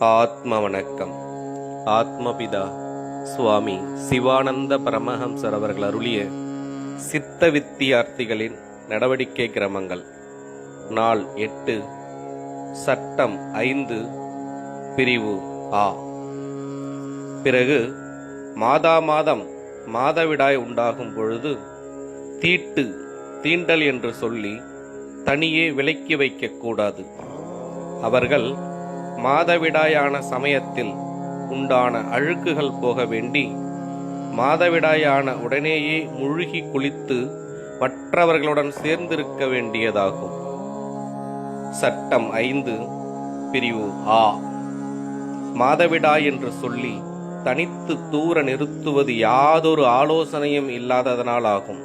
ஆத்ம வணக்கம் ஆத்மபிதா சுவாமி சிவானந்த பரமஹம்சர் அவர்கள் அருளிய சித்த வித்தியார்த்திகளின் நடவடிக்கை கிரமங்கள். நாள் எட்டு சட்டம் ஐந்து பிரிவு ஆ. பிறகு மாதா மாதம் மாதவிடாய் உண்டாகும் பொழுது தீட்டு தீண்டல் என்று சொல்லி தனியே விலக்கி வைக்கக்கூடாது அவர்கள் மாதவிடாயான சமயத்தில் உண்டான அழுக்குகள் போக வேண்டி மாதவிடாயான உடனேயே முழுகி குளித்து மற்றவர்களுடன் சேர்ந்திருக்க வேண்டியதாகும். சட்டம் ஐந்து பிரிவு ஆ. மாதவிடாய் என்று சொல்லி தனித்து தூர நிறுத்துவது யாதொரு ஆலோசனையும் இல்லாததனால் ஆகும்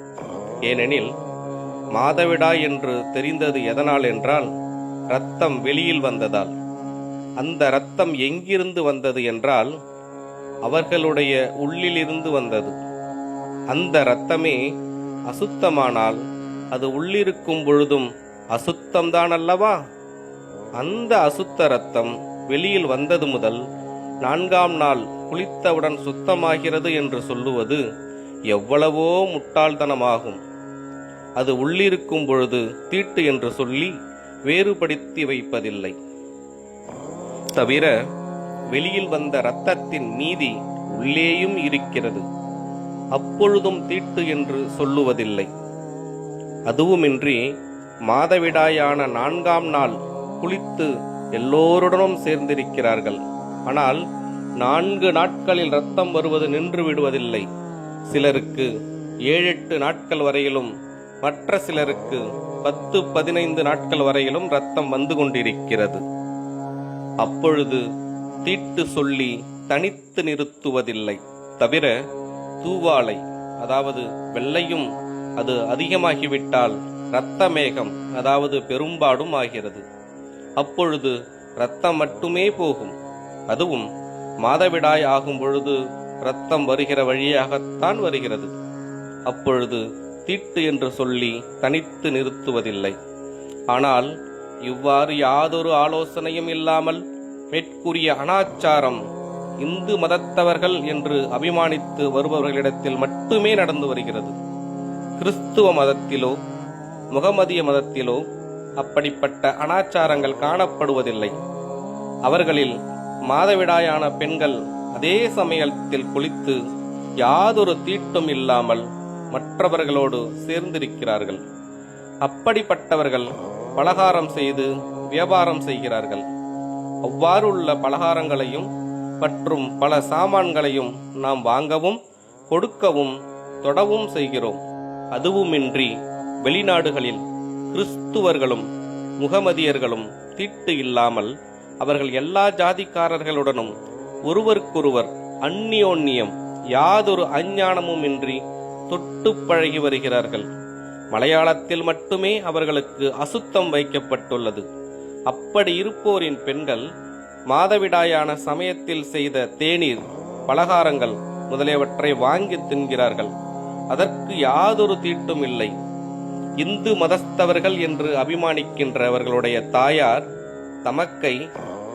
ஏனெனில் மாதவிடாய் என்று தெரிந்தது எதனால் என்றால் ரத்தம் வெளியில் வந்ததால். அந்த இரத்தம் எங்கிருந்து வந்தது என்றால் அவர்களுடைய உள்ளிலிருந்து வந்தது. அந்த இரத்தமே அசுத்தமானால் அது உள்ளிருக்கும் பொழுதும் அசுத்தம்தான் அல்லவா அந்த அசுத்த இரத்தம் வெளியில் வந்தது முதல் நான்காம் நாள் குளித்தவுடன் சுத்தமாகிறது என்று சொல்லுவது எவ்வளவோ முட்டாள்தனமாகும். அது உள்ளிருக்கும் பொழுது தீட்டு என்று சொல்லி வேறுபடுத்தி வைப்பதில்லை. தவிர வெளியில் வந்த இரத்தத்தின் மீதி உள்ளேயும் இருக்கிறது. அப்பொழுதும் தீட்டு என்று சொல்லுவதில்லை. அதுவுமின்றி மாதவிடாயான நான்காம் நாள் குளித்து எல்லோருடனும் சேர்ந்திருக்கிறார்கள். ஆனால் நான்கு நாட்களில் ரத்தம் வருவது நின்று விடுவதில்லை. சிலருக்கு ஏழெட்டு நாட்கள் வரையிலும் மற்ற சிலருக்கு பத்து பதினைந்து நாட்கள் வரையிலும் ரத்தம் வந்து கொண்டிருக்கிறது. அப்பொழுது தீட்டு சொல்லி தனித்து நிறுத்துவதில்லை. தவிர தூவாலை அதாவது வெள்ளையும் அது அதிகமாகிவிட்டால் இரத்த மேகம் அதாவது பெரும்பாடும் ஆகிறது. அப்பொழுது இரத்தம் மட்டுமே போகும். அதுவும் மாதவிடாய் ஆகும் பொழுது இரத்தம் வருகிற வழியாகத்தான் வருகிறது. அப்பொழுது தீட்டு என்று சொல்லி தனித்து நிறுத்துவதில்லை. ஆனால் இவ்வாறு யாதொரு ஆலோசனையும் இல்லாமல் மேற்கூறிய அனாச்சாரம் இந்து மதத்தவர்கள் என்று அபிமானித்து வருபவர்களிடத்தில் மட்டுமே நடந்து வருகிறது. கிறிஸ்துவ மதத்திலோ முகமதிய மதத்திலோ அப்படிப்பட்ட அனாச்சாரங்கள் காணப்படுவதில்லை. அவர்களில் மாதவிடாயான பெண்கள் அதே சமயத்தில் குளித்து யாதொரு தீட்டும் இல்லாமல் மற்றவர்களோடு சேர்ந்திருக்கிறார்கள். அப்படிப்பட்டவர்கள் பலகாரம் செய்து வியாபாரம் செய்கிறார்கள். அவ்வாறுள்ள பலகாரங்களையும் மற்றும் பல சாமான்களையும் நாம் வாங்கவும் கொடுக்கவும் தொடவும் செய்கிறோம். அதுவுமின்றி வெளிநாடுகளில் கிறிஸ்துவர்களும் முகமதியர்களும் தீட்டு இல்லாமல் அவர்கள் எல்லா ஜாதிக்காரர்களுடனும் ஒருவருக்கொருவர் அந்நியோன்னியம் யாதொரு அஞ்ஞானமும் இன்றி தொட்டு பழகி வருகிறார்கள். மலையாளத்தில் மட்டுமே அவர்களுக்கு அசுத்தம் வைக்கப்பட்டுள்ளது. அப்படி இருப்போரின் பெண்கள் மாதவிடாயான சமயத்தில் செய்த தேநீர் பலகாரங்கள் முதலியவற்றை வாங்கி தின்கிறார்கள். அதற்கு யாதொரு தீட்டும் இல்லை. இந்து மதஸ்தவர்கள் என்று அபிமானிக்கின்றவர்களுடைய தாயார் தமக்கை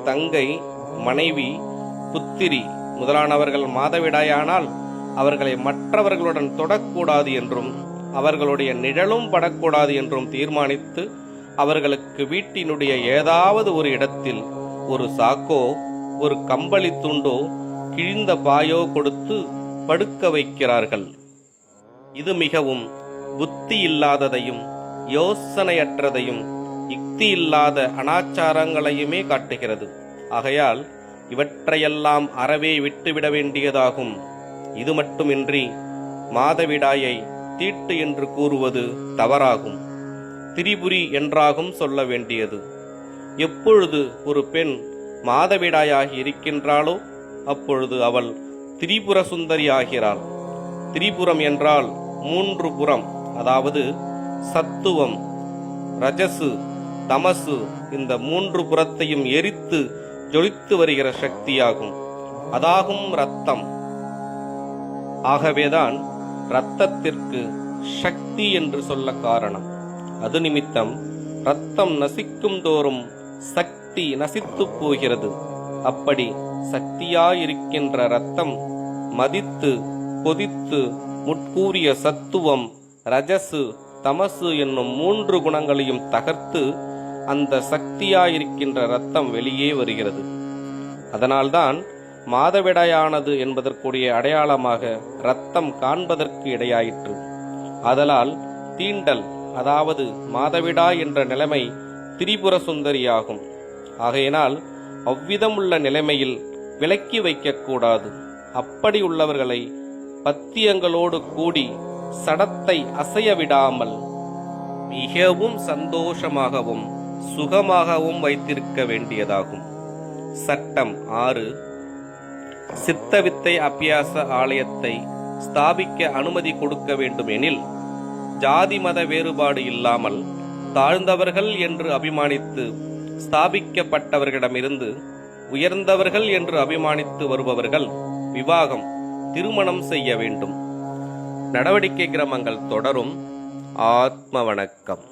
தங்கை மனைவி புத்திரி முதலானவர்கள் மாதவிடாயானால் அவர்களை மற்றவர்களுடன் தொடக்கூடாது என்றும் அவர்களுடைய நிழலும் படக்கூடாது என்றும் தீர்மானித்து அவர்களுக்கு வீட்டினுடைய ஏதாவது ஒரு இடத்தில் ஒரு சாக்கோ ஒரு கம்பளி துண்டோ கிழிந்த பாயோ கொடுத்து படுக்க வைக்கிறார்கள். இது மிகவும் புத்தி இல்லாததையும் யோசனையற்றதையும் யுக்தி இல்லாத அனாச்சாரங்களையுமே காட்டுகிறது. ஆகையால் இவற்றையெல்லாம் அறவே விட்டுவிட வேண்டியதாகும். இது மட்டுமின்றி மாதவிடாயை தீட்டு என்று கூறுவது தவறாகும். திரிபுரி என்றாகும் சொல்ல வேண்டியது. எப்பொழுது ஒரு பெண் மாதவிடாயாகி இருக்கின்றாளோ அப்பொழுது அவள் திரிபுர சுந்தரி ஆகிறாள் திரிபுரம் என்றால் மூன்று புறம் அதாவது சத்துவம் ரஜசு தமசு இந்த மூன்று புறத்தையும் எரித்து ஜொலித்து வருகிற சக்தியாகும். அதாகும் ரத்தம் ஆகவேதான் இரத்தத்திற்கு சக்தி என்று சொல்ல காரணம். அது நிமித்தம் ரத்தம் நசிக்கும் தோறும் சக்தி நசித்து போகிறது. அப்படி சக்தியாயிருக்கின்ற ரத்தம் மதித்து கொதித்து முட்கூறிய சத்துவம் ரஜசு தமசு என்னும் மூன்று குணங்களையும் தகர்த்து அந்த சக்தியாயிருக்கின்ற ரத்தம் வெளியே வருகிறது. அதனால்தான் மாதவிடாயானது என்பதற்குரிய அடையாளமாக ரத்தம் காண்பதற்கு இடையாயிற்று. அதலால் தீண்டல் அதாவது மாதவிடா என்ற நிலைமை திரிபுர சுந்தரியாகும். ஆகையினால் அவ்விதமுள்ள நிலைமையில் விலக்கி வைக்கக்கூடாது அப்படி உள்ளவர்களை பத்தியங்களோடு கூடி சடத்தை அசைய விடாமல் மிகவும் சந்தோஷமாகவும் சுகமாகவும் வைத்திருக்க வேண்டியதாகும். சட்டம் ஆறு சித்தவித்தை அபியாச ஆலயத்தை ஸ்தாபிக்க அனுமதி கொடுக்க வேண்டுமெனில் ஜாதி மத வேறுபாடு இல்லாமல் தாழ்ந்தவர்கள் என்று அபிமானித்து ஸ்தாபிக்கப்பட்டவர்களிடமிருந்து உயர்ந்தவர்கள் என்று அபிமானித்து வருபவர்கள் விவாகம் திருமணம் செய்ய வேண்டும். நடவடிக்கை கிரமங்கள் தொடரும். ஆத்ம வணக்கம்.